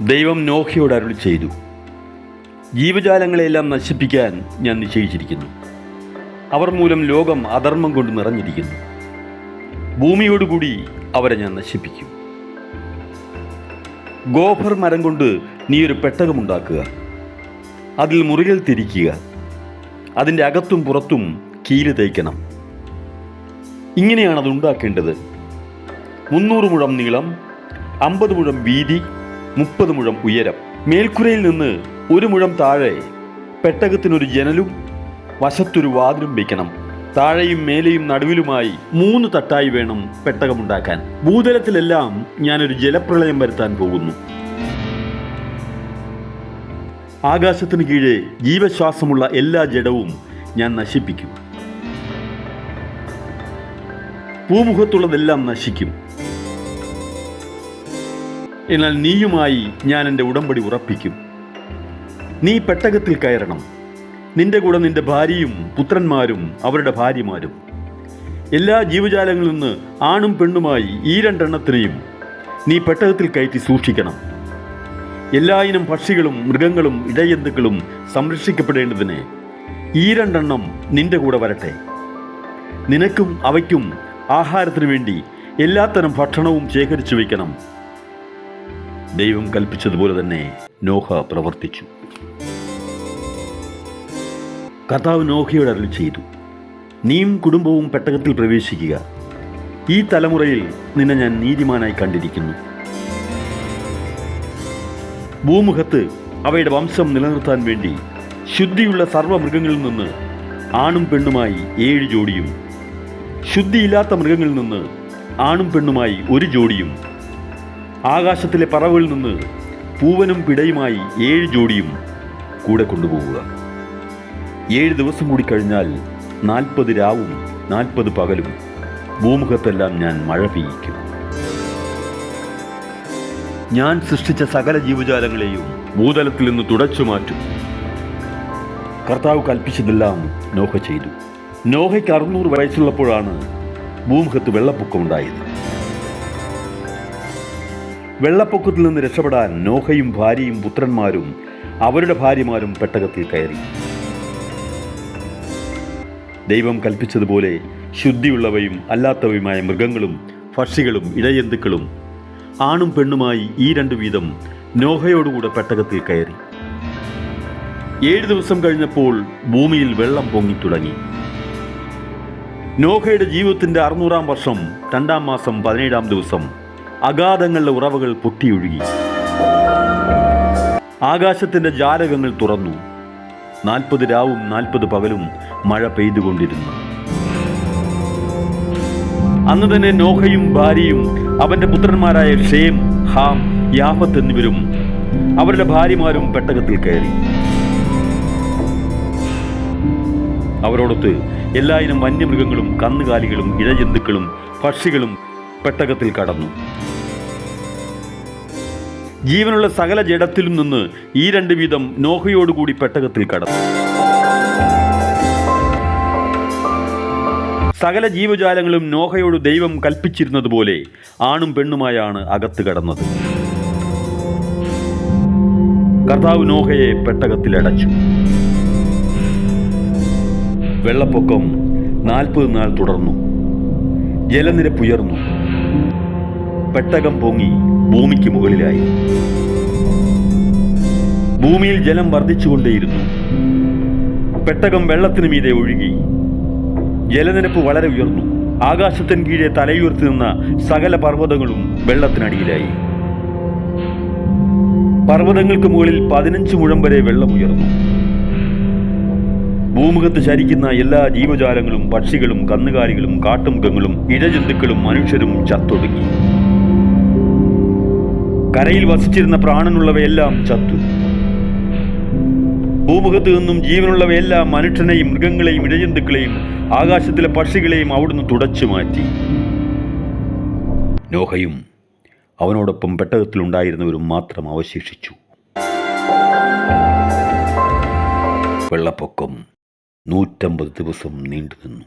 ദൈവം നോഹയോട് അരുൾ ചെയ്തു. ജീവജാലങ്ങളെല്ലാം നശിപ്പിക്കാൻ ഞാൻ നിശ്ചയിച്ചിരിക്കുന്നു. അവർ മൂലം ലോകം അധർമ്മം കൊണ്ട് നിറഞ്ഞിരിക്കുന്നു. ഭൂമിയോടുകൂടി അവരെ ഞാൻ നശിപ്പിക്കും. ഗോഫർ മരം കൊണ്ട് നീ ഒരു പെട്ടകമുണ്ടാക്കുക അതിൽ മുറികൾ തിരിക്കുക. അതിന്റെ അകത്തും പുറത്തും കീൽ തേക്കണം. ഇങ്ങനെയാണ് അത് ഉണ്ടാക്കേണ്ടത്. മുന്നൂറ് മുഴം നീളം അമ്പത് മുഴം വീതി മുപ്പത് മുഴം ഉയരം. മേൽക്കുരയിൽ നിന്ന് ഒരു മുഴം താഴെ പെട്ടകത്തിനൊരു ജനലും വശത്തൊരു വാതിലും വയ്ക്കണം താഴെയും മേലെയും നടുവിലുമായി മൂന്ന് തട്ടായി വേണം പെട്ടകമുണ്ടാക്കാൻ. ഭൂതലത്തിലെല്ലാം ഞാനൊരു ജലപ്രളയം വരുത്താൻ പോകുന്നു. ആകാശത്തിന് കീഴെ ജീവശ്വാസമുള്ള എല്ലാ ജഡവും ഞാൻ നശിപ്പിക്കും. ഭൂമുഖത്തുള്ളതെല്ലാം നശിക്കും. എന്നാൽ നീയുമായി ഞാൻ എന്റെ ഉടമ്പടി ഉറപ്പിക്കും. നീ പെട്ടകത്തിൽ കയറണം. നിന്റെ കൂടെ നിന്റെ ഭാര്യയും പുത്രന്മാരും അവരുടെ ഭാര്യമാരും. എല്ലാ ജീവജാലങ്ങളിൽ നിന്ന് ആണും പെണ്ണുമായി ഈ രണ്ടെണ്ണത്തിനെയും നീ പെട്ടകത്തിൽ കയറ്റി സൂക്ഷിക്കണം. എല്ലായിനം പക്ഷികളും മൃഗങ്ങളും ഇടയന്തുക്കളും സംരക്ഷിക്കപ്പെടേണ്ടതിന് ഈ രണ്ടെണ്ണം നിന്റെ കൂടെ വരട്ടെ. നിനക്കും അവയ്ക്കും ആഹാരത്തിനു വേണ്ടി എല്ലാത്തരം ഭക്ഷണവും ശേഖരിച്ചു വയ്ക്കണം. ദൈവം കൽപ്പിച്ചതുപോലെ തന്നെ നോഹ പ്രവർത്തിച്ചു. കർത്താവ് നോഹയോട് അരുളി ചെയ്തു നീയും കുടുംബവും പെട്ടകത്തിൽ പ്രവേശിക്കുക. ഈ തലമുറയിൽ നിന്നെ ഞാൻ നീതിമാനായി കണ്ടിരിക്കുന്നു. ഭൂമുഖത്ത് അവയുടെ വംശം നിലനിർത്താൻ വേണ്ടി ശുദ്ധിയുള്ള സർവമൃഗങ്ങളിൽ നിന്ന് ആണും പെണ്ണുമായി ഏഴ് ജോഡിയും ശുദ്ധിയില്ലാത്ത മൃഗങ്ങളിൽ നിന്ന് ആണും പെണ്ണുമായി ഒരു ജോഡിയും ആകാശത്തിലെ പറവുകളിൽ നിന്ന് പൂവനും പിടയുമായി ഏഴ് ജോഡിയും കൂടെ കൊണ്ടുപോവുക. ഏഴ് ദിവസം കൂടി കഴിഞ്ഞാൽ നാൽപ്പത് രാവും നാൽപ്പത് പകലും ഭൂമുഖത്തെല്ലാം ഞാൻ മഴ പെയ്യിക്കും. ഞാൻ സൃഷ്ടിച്ച സകല ജീവജാലങ്ങളെയും ഭൂതലത്തിൽ നിന്ന് തുടച്ചു മാറ്റും. കർത്താവ് കൽപ്പിച്ചതെല്ലാം നോഹ ചെയ്തു. നോഹയ്ക്ക് അറുന്നൂറ് വയസ്സുള്ളപ്പോഴാണ് ഭൂമുഖത്ത് വെള്ളപ്പൊക്കമുണ്ടായത്. വെള്ളപ്പൊക്കത്തിൽ നിന്ന് രക്ഷപ്പെടാൻ നോഹയും ഭാര്യയും പുത്രന്മാരും അവരുടെ ഭാര്യമാരും പെട്ടകത്തിൽ കയറി. ദൈവം കൽപ്പിച്ചതുപോലെ ശുദ്ധിയുള്ളവയും അല്ലാത്തവയുമായ മൃഗങ്ങളും പക്ഷികളും ഇടയന്തുക്കളും ആണും പെണ്ണുമായി ഈ രണ്ടു വീതം നോഹയോടുകൂടെ പെട്ടകത്തിൽ കയറി. ഏഴ് ദിവസം കഴിഞ്ഞപ്പോൾ ഭൂമിയിൽ വെള്ളം പൊങ്ങി തുടങ്ങി. നോഹയുടെ ജീവിതത്തിന്റെ അറുന്നൂറാം വർഷം രണ്ടാം മാസം പതിനേഴാം ദിവസം അഗാധങ്ങളുടെ ഉറവകൾ പൊട്ടിയൊഴുകി. ആകാശത്തിന്റെ ജാലകങ്ങൾ തുറന്നു. നാൽപ്പത് രാവും നാൽപ്പത് പകലും മഴ പെയ്തുകൊണ്ടിരുന്നു. അന്ന് തന്നെ നോഹയും ഭാര്യയും അവന്റെ പുത്രന്മാരായ ഷേം ഹാം യാഫത്ത് എന്നിവരും അവരുടെ ഭാര്യമാരും പെട്ടകത്തിൽ കയറി. അവരോടൊത്ത് എല്ലായിനം വന്യമൃഗങ്ങളും കന്നുകാലികളും ഇഴജന്തുക്കളും പക്ഷികളും പെട്ടകത്തിൽ കടന്നു. ജീവനുള്ള സകല ജഡത്തിലും നിന്ന് ഈ രണ്ട് വീതം നോഹയോടുകൂടി പെട്ടകത്തിൽ കടന്നു. സകല ജീവജാലങ്ങളും നോഹയോട് ദൈവം കൽപ്പിച്ചിരുന്നതുപോലെ ആണും പെണ്ണുമായാണ് അകത്ത് കടന്നത്. കർത്താവ് നോഹയെ പെട്ടകത്തിൽ അടച്ചു. വെള്ളപ്പൊക്കം നാൽപ്പത് നാൾ തുടർന്നു. ജലനിരപ്പ് ഉയർന്നു. പെട്ടകം പൊങ്ങി ഭൂമിക്ക് മുകളിലായി. ഭൂമിയിൽ ജലം വർദ്ധിച്ചുകൊണ്ടേയിരുന്നു. പെട്ടകം വെള്ളത്തിന് മീതെ ഒഴുകി. ജലനിരപ്പ് വളരെ ഉയർന്നു. ആകാശത്തിന് കീഴെ തലയുയർത്തി നിന്ന സകല പർവതങ്ങളും വെള്ളത്തിനടിയിലായി. പർവതങ്ങൾക്ക് മുകളിൽ പതിനഞ്ച് മുഴം വരെ വെള്ളം ഉയർന്നു. ഭൂമുഖത്ത് ചരിക്കുന്ന എല്ലാ ജീവജാലങ്ങളും പക്ഷികളും കന്നുകാലികളും കാട്ടുമൃഗങ്ങളും ഇഴജന്തുക്കളും മനുഷ്യരും ചത്തൊടുങ്ങി. കരയിൽ വസിച്ചിരുന്ന പ്രാണനുള്ളവയെല്ലാം ചത്തു. ഭൂമുഖത്ത് നിന്നും ജീവനുള്ളവയെല്ലാം മനുഷ്യനെയും മൃഗങ്ങളെയും ഇഴജന്തുക്കളെയും ആകാശത്തിലെ പക്ഷികളെയും അവിടുന്ന് തുടച്ചു മാറ്റി. നോഹയും അവനോടൊപ്പം പെട്ടകത്തിലുണ്ടായിരുന്നവരും മാത്രം അവശേഷിച്ചു. വെള്ളപ്പൊക്കം നൂറ്റമ്പത് ദിവസം നീണ്ടുനിന്നു.